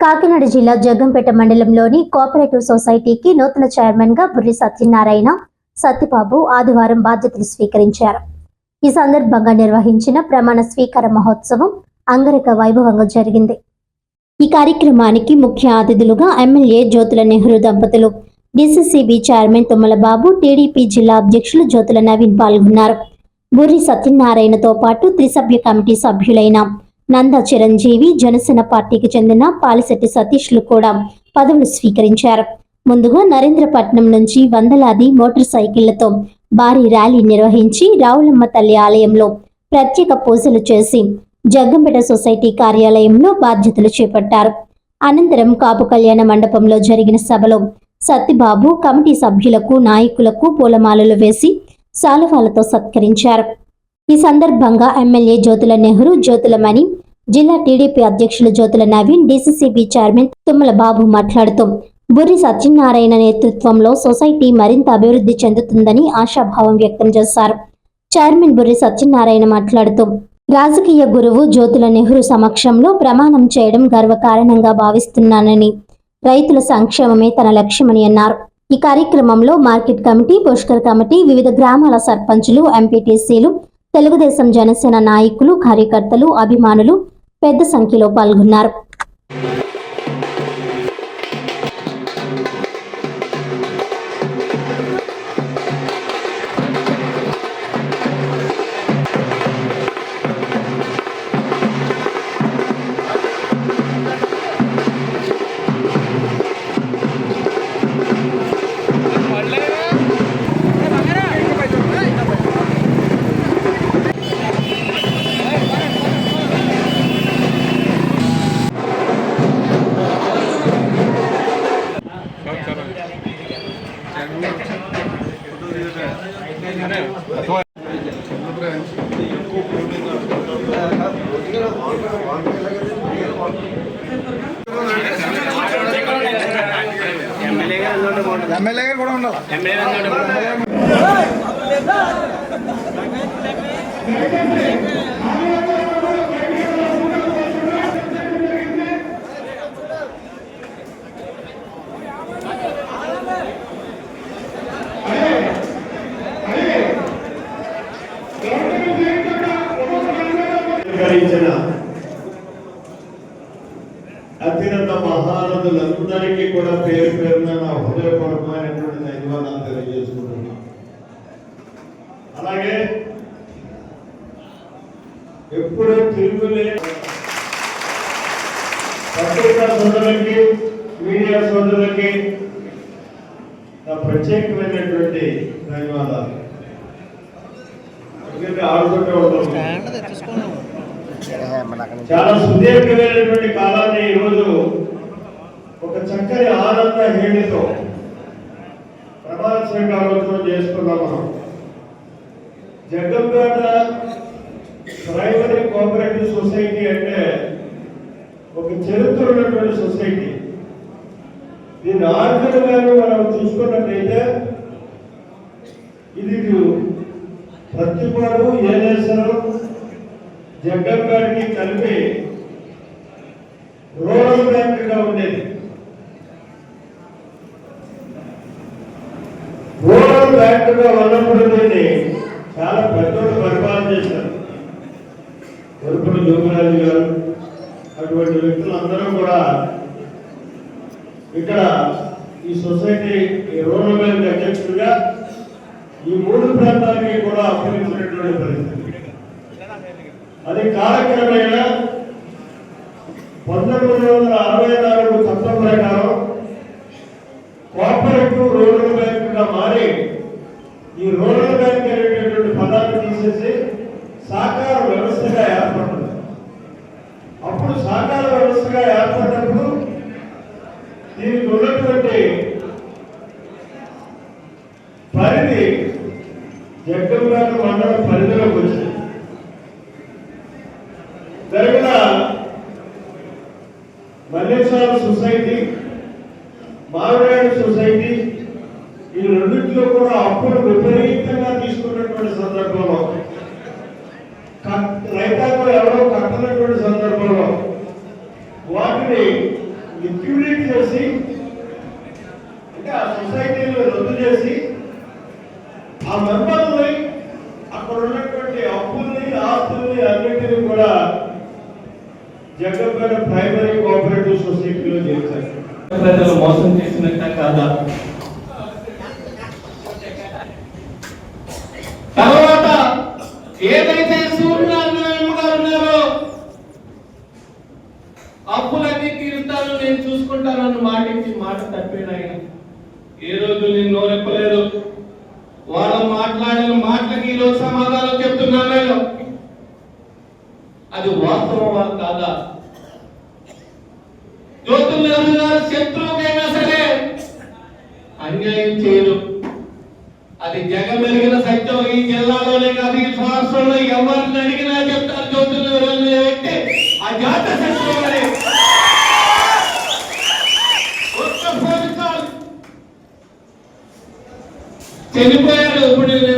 కాకినాడ జిల్లా జగ్గంపేట మండలంలోని కోఆపరేటివ్ సొసైటీకి నూతన చైర్మన్గా బుర్రి సత్యనారాయణ సత్యబాబు ఆదివారం బాధ్యతలు స్వీకరించారు. ఈ సందర్భంగా నిర్వహించిన ప్రమాణ స్వీకార మహోత్సవం అంగరక వైభవంగా జరిగింది. ఈ కార్యక్రమానికి ముఖ్య అతిథులుగా ఎమ్మెల్యే జ్యోతుల నెహ్రూ దంపతులు DCCB chairman Thummala Babu TDP జిల్లా అధ్యక్షులు జ్యోతుల నవీన్ పాల్గొన్నారు. బుర్రి సత్యనారాయణతో పాటు త్రిసభ్య కమిటీ సభ్యులైన నంద చిరంజీవి జనసేన పార్టీకి చెందిన పాలిశెట్టి సతీష్లు కూడా పదవులు స్వీకరించారు. ముందుగా నరేంద్రపట్నం నుంచి వందలాది మోటార్ సైకిళ్ళతో భారీ ర్యాలీ నిర్వహించి రావులమ్మ తల్లి ఆలయంలో ప్రత్యేక పూజలు చేసి జగ్గంపేట సొసైటీ కార్యాలయంలో బాధ్యతలు చేపట్టారు. అనంతరం కాపు కళ్యాణ మండపంలో జరిగిన సభలో సత్తిబాబు కమిటీ సభ్యులకు నాయకులకు పూలమాలలు వేసి శాలువాలతో సత్కరించారు. ఈ సందర్భంగా ఎమ్మెల్యే జ్యోతుల నెహ్రూ జ్యోతులమణి జిల్లా టీడీపీ అధ్యక్షులు జ్యోతుల నవీన్ డీసీసీబీ చైర్మన్ తుమ్మల బాబు మాట్లాడుతూ బుర్రి సత్యనారాయణ నేతృత్వంలో సొసైటీ మరింత అభివృద్ధి చెందుతుందని ఆశాభావం వ్యక్తం చేశారు. చైర్మన్ బుర్రి సత్యనారాయణ మాట్లాడుతూ రాజకీయ గురువు జ్యోతుల నెహ్రూ సమక్షంలో ప్రమాణం చేయడం గర్వకారణంగా భావిస్తున్నానని రైతుల సంక్షేమమే తన లక్ష్యమని అన్నారు. ఈ కార్యక్రమంలో మార్కెట్ కమిటీ పుష్కర్ కమిటీ వివిధ గ్రామాల సర్పంచులు ఎంపీటీసీలు తెలుగుదేశం జనసేన నాయకులు కార్యకర్తలు అభిమానులు పెద్ద సంఖ్యలో పాల్గొన్నారు. ఎమ్మెల్యే గారు కూడా ఉండాలి స్వీకరించిన అత్యున్నత మహారథులందరికీ కూడా పేరు పేరున నా హృదయపూర్వకమైనటువంటి ధన్యవాదాలు తెలియజేసుకుంటున్నాను అలాగే ఎప్పుడూ తిరుగులే పత్రికా సోదరులకి మీడియా సోదరులకి నా ప్రత్యేకమైనటువంటి ధన్యవాదాలు. ఎందుకంటే ఆడుకుంటూ ఉంటాం. చాలా సుదీర్ఘమైనటువంటి కాలాన్ని ఈరోజు ఒక చక్కని ఆనంద హేళితో ప్రమాణ స్వీకారోత్సవం చేసుకున్నాం మనం. జగ్గంపేట ప్రైమరీ కోఆపరేటివ్ సొసైటీ అంటే ఒక చరిత్ర ఉన్నటువంటి సొసైటీ. దీని ఆర్థికంగా మనం చూసుకున్నట్టయితే ఇది ప్రతిపాడు ఏలేశ్వరం గారిని కలిపి రూరల్ బ్యాంక్గా ఉండేది. రూరల్ బ్యాంక్గా ఉన్నప్పుడు దీన్ని చాలా పెద్దోడు పరిపాలన చేశారు. వరుపుడు జోగిరాజు గారు అటువంటి వ్యక్తులు అందరూ కూడా ఇక్కడ ఈ సొసైటీ ఈ రూరల్ బ్యాంక్ అధ్యక్షుడిగా ఈ మూడు ప్రాంతాలకి కూడా అప్పగించినటువంటి పరిస్థితి. అది కాలక్రమేణా పంతొమ్మిది వందల అరవై నాలుగు చట్టం ప్రకారం కోఆపరేటివ్ రూరల్ బ్యాంక్గా మారి ఈ రూరల్ బ్యాంక్ అనేటటువంటి పదాన్ని తీసేసి సహకార వ్యవస్థగా ఏర్పడింది అప్పుడు సహకార వ్యవస్థగా ఏర్పడినప్పుడు దీనికి ఉన్నటువంటి పరిధి జగ్గంపేట మండల పరిధిలోకి వచ్చింది జరిగిన మల్లేశ్వర సొసైటీ మామిడాడి సొసైటీ ఈ రెండింటిలో కూడా అప్పులు విపరీతంగా తీసుకున్నటువంటి సందర్భంలో రైతాంగం ఎవరో కట్టనటువంటి సందర్భంలో వాటిని లిక్విడేట్ చేసి అంటే ఆ సొసైటీలో రద్దు చేసి ఆ మెంబర్ జగన్పేట ప్రైమరీ కోఆపరేటివ్ సొసైటీలో చేశారు. ప్రజలు మోసం చేసినట్ట కాదా? తర్వాత ఏదైతే సూర్యనారాయణ గారు ఉన్నారో అప్పులన్నీ తీరుతాను నేను చూసుకుంటానన్న మాట ఇచ్చి మాట తప్పాడు ఆయన. ఏ రోజు నేను నోరెప్పలేదు. వాళ్ళు మాట్లాడిన మాటలకి ఈరోజు సమాధానం చెప్తున్నాను నేను. అది వాస్తవమా కాదా? జ్యోతులు గారు శత్రువుకైనా సరే అన్యాయం చేయరు అది జగమెరిగిన సత్యం ఈ జిల్లాలోనే కాదు ఈ రాష్ట్రంలో ఎవరిని అడిగినా చెప్తారు జ్యోతులు వ్యక్తి ఆ జాత శత్రువు చనిపోయాడు ఇప్పుడు నేను